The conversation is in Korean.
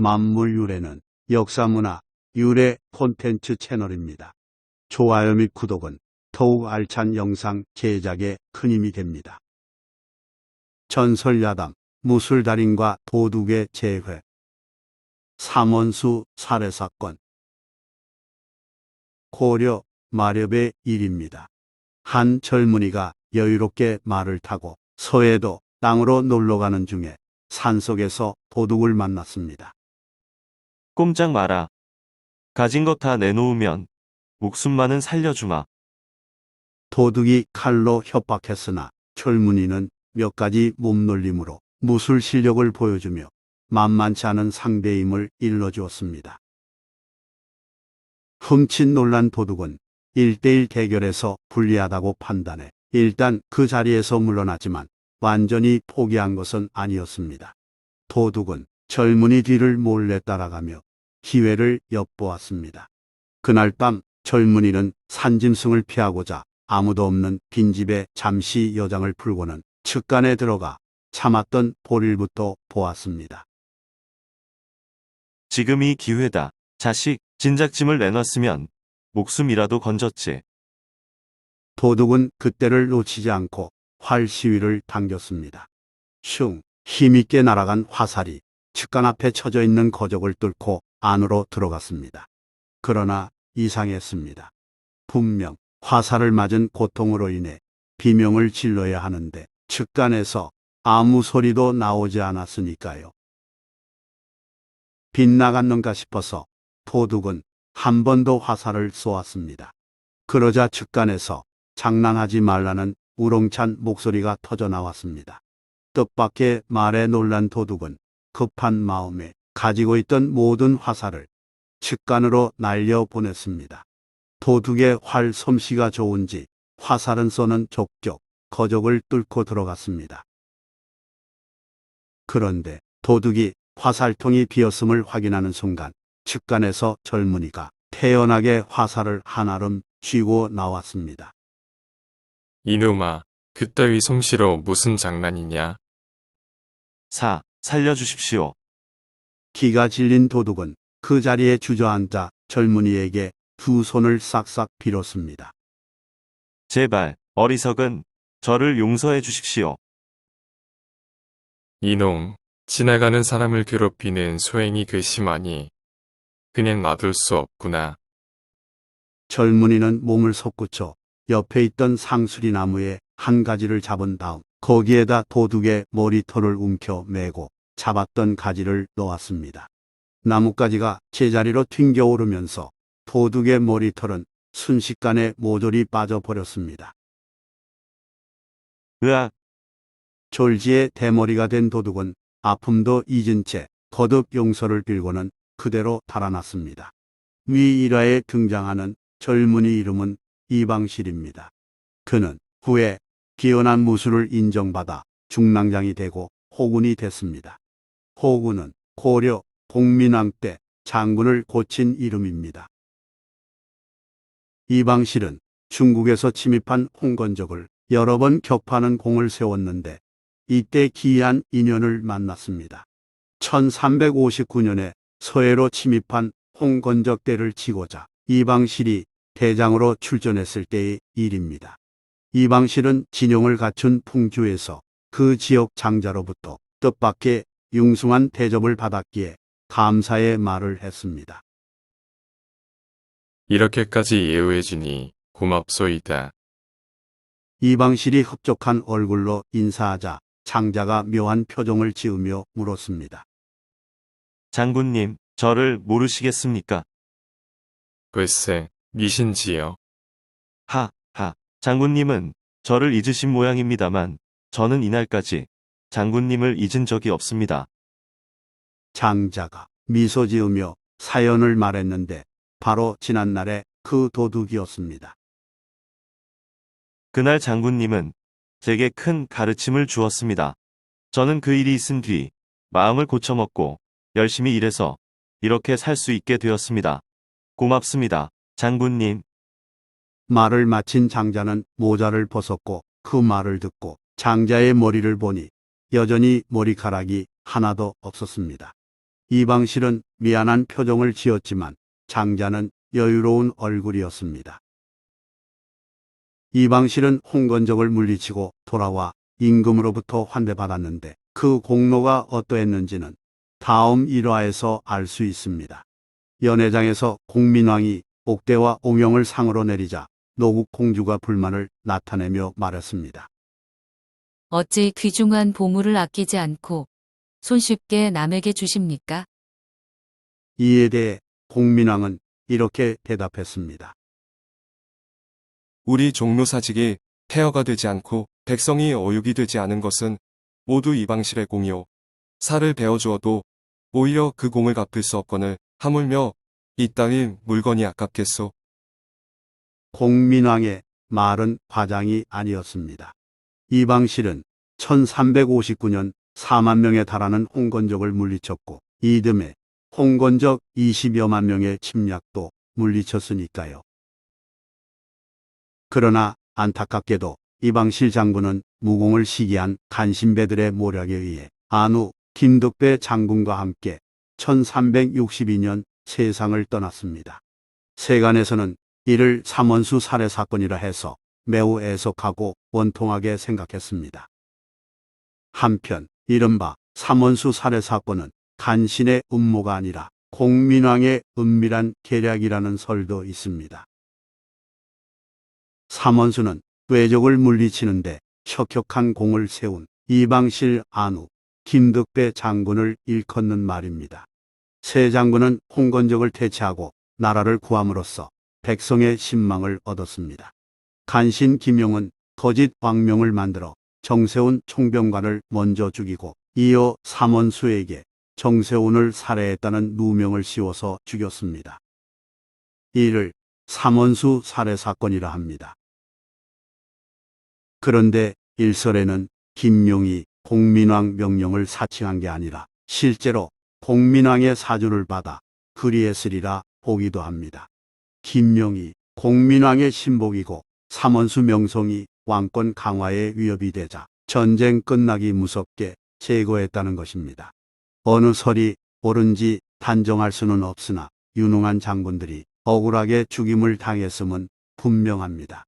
만물 유래는 역사문화 유래 콘텐츠 채널입니다. 좋아요 및 구독은 더욱 알찬 영상 제작에 큰 힘이 됩니다. 전설야담 무술달인과 도둑의 재회 삼원수 살해사건 고려 마렵의 일입니다. 한 젊은이가 여유롭게 말을 타고 서해도 땅으로 놀러가는 중에 산속에서 도둑을 만났습니다. 꼼짝 마라. 가진 것 다 내놓으면 목숨만은 살려주마. 도둑이 칼로 협박했으나 젊은이는 몇 가지 몸놀림으로 무술 실력을 보여주며 만만치 않은 상대임을 일러주었습니다. 훔친 놀란 도둑은 1대1 대결에서 불리하다고 판단해 일단 그 자리에서 물러났지만 완전히 포기한 것은 아니었습니다. 도둑은 젊은이 뒤를 몰래 따라가며 기회를 엿보았습니다. 그날 밤 젊은이는 산짐승을 피하고자 아무도 없는 빈집에 잠시 여장을 풀고는 측간에 들어가 참았던 볼일부터 보았습니다. 지금이 기회다. 자식, 진작짐을 내놨으면 목숨이라도 건졌지. 도둑은 그때를 놓치지 않고 활 시위를 당겼습니다. 슝 힘있게 날아간 화살이 측간 앞에 쳐져 있는 거적을 뚫고 안으로 들어갔습니다. 그러나 이상했습니다. 분명 화살을 맞은 고통으로 인해 비명을 질러야 하는데 측간에서 아무 소리도 나오지 않았으니까요. 빗나갔는가 싶어서 도둑은 한 번 더 화살을 쏘았습니다. 그러자 측간에서 장난하지 말라는 우렁찬 목소리가 터져 나왔습니다. 뜻밖의 말에 놀란 도둑은 급한 마음에 가지고 있던 모든 화살을 측간으로 날려 보냈습니다. 도둑의 활 솜씨가 좋은지 화살은 쏘는 족격, 거적을 뚫고 들어갔습니다. 그런데 도둑이 화살통이 비었음을 확인하는 순간 측간에서 젊은이가 태연하게 화살을 한아름 쥐고 나왔습니다. 이놈아, 그따위 솜씨로 무슨 장난이냐? 사, 살려주십시오. 기가 질린 도둑은 그 자리에 주저앉아 젊은이에게 두 손을 싹싹 빌었습니다. 제발, 어리석은 저를 용서해 주십시오. 이놈, 지나가는 사람을 괴롭히는 소행이 그 심하니 그냥 놔둘 수 없구나. 젊은이는 몸을 솟구쳐 옆에 있던 상수리 나무에 한 가지를 잡은 다음 거기에다 도둑의 머리털을 움켜 매고 잡았던 가지를 놓았습니다. 나뭇가지가 제자리로 튕겨 오르면서 도둑의 머리털은 순식간에 모조리 빠져버렸습니다. 으악, 졸지에 대머리가 된 도둑은 아픔도 잊은 채 거듭 용서를 빌고는 그대로 달아났습니다. 위 일화에 등장하는 젊은이 이름은 이방실입니다. 그는 후에 기원한 무술을 인정받아 중랑장이 되고 호군이 됐습니다. 호군은 고려 공민왕 때 장군을 고친 이름입니다. 이방실은 중국에서 침입한 홍건적을 여러 번 격파하는 공을 세웠는데 이때 기이한 인연을 만났습니다. 1359년에 서해로 침입한 홍건적 대를 치고자 이방실이 대장으로 출전했을 때의 일입니다. 이방실은 진용을 갖춘 풍주에서 그 지역 장자로부터 뜻밖의 융숭한 대접을 받았기에 감사의 말을 했습니다. 이렇게까지 예우해주니 고맙소이다. 이방실이 흡족한 얼굴로 인사하자 장자가 묘한 표정을 지으며 물었습니다. 장군님, 저를 모르시겠습니까? 글쎄, 니신지요. 하, 하, 장군님은 저를 잊으신 모양입니다만, 저는 이날까지 장군님을 잊은 적이 없습니다. 장자가 미소 지으며 사연을 말했는데 바로 지난날의 그 도둑이었습니다. 그날 장군님은 제게 큰 가르침을 주었습니다. 저는 그 일이 있은 뒤 마음을 고쳐먹고 열심히 일해서 이렇게 살 수 있게 되었습니다. 고맙습니다, 장군님. 말을 마친 장자는 모자를 벗었고 그 말을 듣고 장자의 머리를 보니 여전히 머리카락이 하나도 없었습니다. 이방실은 미안한 표정을 지었지만 장자는 여유로운 얼굴이었습니다. 이방실은 홍건적을 물리치고 돌아와 임금으로부터 환대받았는데 그 공로가 어떠했는지는 다음 일화에서 알 수 있습니다. 연회장에서 공민왕이 옥대와 옹영을 상으로 내리자 노국 공주가 불만을 나타내며 말했습니다. 어찌 귀중한 보물을 아끼지 않고 손쉽게 남에게 주십니까? 이에 대해 공민왕은 이렇게 대답했습니다. 우리 종묘사직이 폐허가 되지 않고 백성이 어육이 되지 않은 것은 모두 이방실의 공이요. 살을 베어주어도 오히려 그 공을 갚을 수 없거늘 하물며 이 따위 물건이 아깝겠소. 공민왕의 말은 과장이 아니었습니다. 이방실은 1359년 4만 명에 달하는 홍건적을 물리쳤고 이듬해 홍건적 20여만 명의 침략도 물리쳤으니까요. 그러나 안타깝게도 이방실 장군은 무공을 시기한 간신배들의 모략에 의해 안후 김덕배 장군과 함께 1362년 세상을 떠났습니다. 세간에서는 이를 삼원수 살해 사건이라 해서 매우 애석하고 원통하게 생각했습니다. 한편 이른바 삼원수 살해 사건은 간신의 음모가 아니라 공민왕의 은밀한 계략이라는 설도 있습니다. 삼원수는 외적을 물리치는데 혁혁한 공을 세운 이방실 안후 김덕배 장군을 일컫는 말입니다. 새 장군은 홍건적을 퇴치하고 나라를 구함으로써 백성의 신망을 얻었습니다. 간신 김용은 거짓 왕명을 만들어 정세훈 총병관을 먼저 죽이고 이어 삼원수에게 정세훈을 살해했다는 누명을 씌워서 죽였습니다. 이를 삼원수 살해 사건이라 합니다. 그런데 일설에는 김용이 공민왕 명령을 사칭한 게 아니라 실제로 공민왕의 사주를 받아 그리했으리라 보기도 합니다. 김용이 공민왕의 신복이고 삼원수 명성이 왕권 강화의 위협이 되자 전쟁 끝나기 무섭게 제거했다는 것입니다. 어느 설이 옳은지 단정할 수는 없으나 유능한 장군들이 억울하게 죽임을 당했음은 분명합니다.